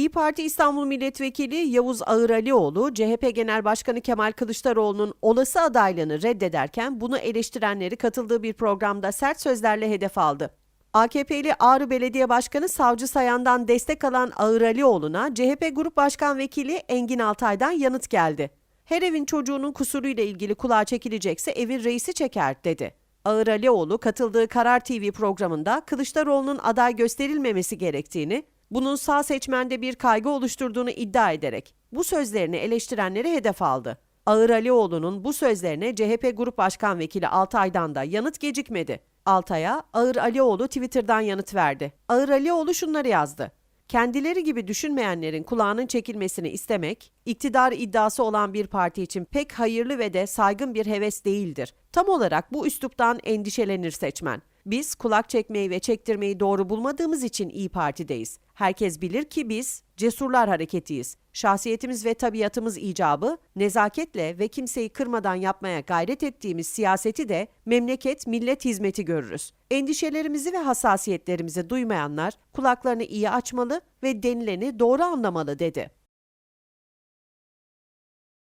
İyi Parti İstanbul Milletvekili Yavuz Ağıralioğlu, CHP Genel Başkanı Kemal Kılıçdaroğlu'nun olası adaylığını reddederken bunu eleştirenleri katıldığı bir programda sert sözlerle hedef aldı. AKP'li Ağrı Belediye Başkanı Savcı Sayan'dan destek alan Ağıralioğlu'na CHP Grup Başkan Vekili Engin Altay'dan yanıt geldi. Her evin çocuğunun kusuruyla ilgili kulağa çekilecekse evin reisi çeker dedi. Ağır Alioğlu katıldığı Karar TV programında Kılıçdaroğlu'nun aday gösterilmemesi gerektiğini, bunun sağ seçmende bir kaygı oluşturduğunu iddia ederek bu sözlerini eleştirenleri hedef aldı. Ağır Alioğlu'nun bu sözlerine CHP Grup Başkan Vekili Altay'dan da yanıt gecikmedi. Altay'a Ağır Alioğlu Twitter'dan yanıt verdi. Ağır Alioğlu şunları yazdı. Kendileri gibi düşünmeyenlerin kulağının çekilmesini istemek, iktidar iddiası olan bir parti için pek hayırlı ve de saygın bir heves değildir. Tam olarak bu üsluptan endişelenir seçmen. Biz kulak çekmeyi ve çektirmeyi doğru bulmadığımız için İyi Parti'deyiz. Herkes bilir ki biz cesurlar hareketiyiz. Şahsiyetimiz ve tabiatımız icabı, nezaketle ve kimseyi kırmadan yapmaya gayret ettiğimiz siyaseti de memleket, millet hizmeti görürüz. Endişelerimizi ve hassasiyetlerimizi duymayanlar kulaklarını iyi açmalı ve denileni doğru anlamalı dedi.